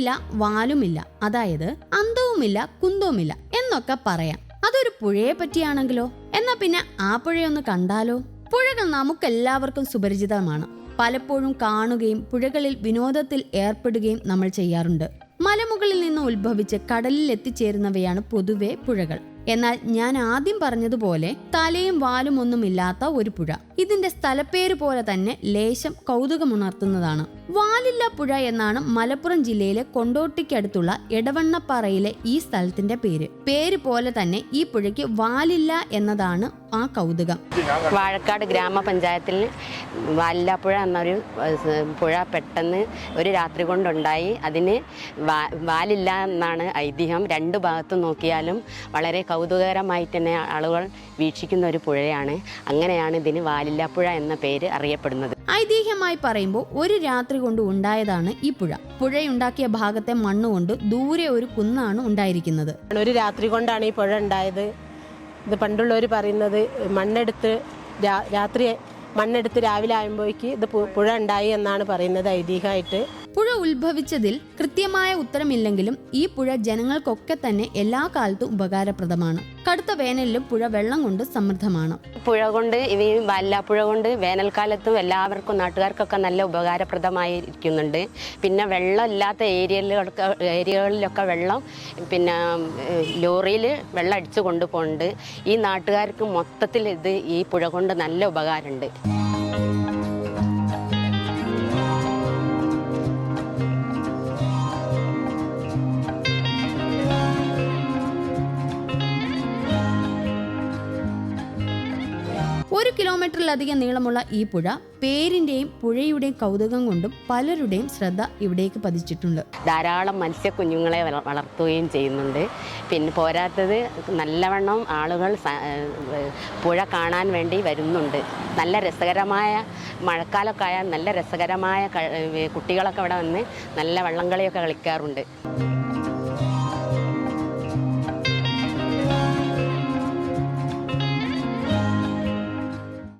തലയുമില്ല വാലുമില്ല അതായത് അന്തവുമില്ല കുന്തവുമില്ല എന്നൊക്കെ പറയാം. അതൊരു പുഴയെ പറ്റിയാണെങ്കിലോ? എന്നാ പിന്നെ ആ പുഴയൊന്ന് കണ്ടാലോ? പുഴകൾ നമുക്കെല്ലാവർക്കും സുപരിചിതമാണ്. പലപ്പോഴും കാണുകയും പുഴകളിൽ വിനോദത്തിൽ ഏർപ്പെടുകയും നമ്മൾ ചെയ്യാറുണ്ട്. മലമുകളിൽ നിന്ന് ഉത്ഭവിച്ച് കടലിൽ എത്തിച്ചേരുന്നവയാണ് പൊതുവെ പുഴകൾ. എന്നാൽ ഞാൻ ആദ്യം പറഞ്ഞതുപോലെ തലയും വാലും ഒന്നുമില്ലാത്ത ഒരു പുഴ. ഇതിന്റെ സ്ഥലപ്പേര് പോലെ തന്നെ ലേശം കൗതുകമുണർത്തുന്നതാണ്. വാലില്ല പുഴ എന്നാണ് മലപ്പുറം ജില്ലയിലെ കൊണ്ടോട്ടിക്കടുത്തുള്ള എടവണ്ണപ്പാറയിലെ ഈ സ്ഥലത്തിന്റെ പേര്. പേര് പോലെ തന്നെ ഈ പുഴയ്ക്ക് വാലില്ല എന്നതാണ് ആ കൗതുകം. വാഴക്കാട് ഗ്രാമപഞ്ചായത്തിൽ വാലാപ്പുഴ എന്നൊരു പുഴ പെട്ടെന്ന് ഒരു രാത്രി കൊണ്ടുണ്ടായി. അതിന് വാ- വാലില്ല എന്നാണ് ഐതിഹ്യം. രണ്ട് ഭാഗത്തും നോക്കിയാലും വളരെ കൗതുകകരമായി തന്നെ ആളുകൾ വീക്ഷിക്കുന്ന ഒരു പുഴയാണ്. അങ്ങനെയാണ് ഇതിന് വാലില്ലാപ്പുഴ എന്ന പേര് അറിയപ്പെടുന്നത്. ഐതിഹ്യമായി പറയുമ്പോൾ ഒരു രാത്രി കൊണ്ട് ഉണ്ടായതാണ് ഈ പുഴ. പുഴയുണ്ടാക്കിയ ഭാഗത്തെ മണ്ണുകൊണ്ട് ദൂരെ ഒരു കുന്നാണ് ഉണ്ടായിരിക്കുന്നത്. ഒരു രാത്രി കൊണ്ടാണ് ഈ പുഴ ഉണ്ടായത്. ഇത് പണ്ടുള്ളവർ പറയുന്നത് മണ്ണെടുത്ത് രാത്രി മണ്ണെടുത്ത് രാവിലെ ആകുമ്പോഴേക്ക് ഇത് പുഴ ഉണ്ടായി എന്നാണ് പറയുന്നത് ഐതിഹ്യമായിട്ട്. പുഴ ഉത്ഭവിച്ചതിൽ കൃത്യമായ ഉത്തരമില്ലെങ്കിലും ഈ പുഴ ജനങ്ങൾക്കൊക്കെ തന്നെ എല്ലാ കാലത്തും ഉപകാരപ്രദമാണ്. കടുത്ത വേനലിലും പുഴ വെള്ളം കൊണ്ട് സമൃദ്ധമാണ്. പുഴ കൊണ്ട് ഈ വാലില്ലാപ്പുഴ കൊണ്ട് വേനൽക്കാലത്തും എല്ലാവർക്കും നാട്ടുകാർക്കൊക്കെ നല്ല ഉപകാരപ്രദമായിരിക്കുന്നുണ്ട്. പിന്നെ വെള്ളം ഇല്ലാത്ത ഏരിയയിലൊക്കെ ഏരിയകളിലൊക്കെ വെള്ളം പിന്നെ ലോറിയിൽ വെള്ളം അടിച്ചു കൊണ്ടുപോകുന്നുണ്ട്. ഈ നാട്ടുകാർക്ക് മൊത്തത്തിൽ ഇത് ഈ പുഴ കൊണ്ട് നല്ല ഉപകാരമുണ്ട്. കിലോമീറ്ററിലധികം നീളമുള്ള ഈ പുഴ പേരിന്റെയും പുഴയുടെയും കൗതുകം കൊണ്ടും പലരുടെയും ശ്രദ്ധ ഇവിടേക്ക് പതിച്ചിട്ടുണ്ട്. ധാരാളം മത്സ്യക്കുഞ്ഞുങ്ങളെ വള- വളർത്തുകയും ചെയ്യുന്നുണ്ട്. പിന്നെ പോരാത്തത് നല്ലവണ്ണം ആളുകൾ പുഴ കാണാൻ വേണ്ടി വരുന്നുണ്ട്. നല്ല രസകരമായ മഴക്കാലമൊക്കെ ആയാൽ നല്ല രസകരമായ കുട്ടികളൊക്കെ ഇവിടെ വന്ന് നല്ല വള്ളംകളിയൊക്കെ കളിക്കാറുണ്ട്.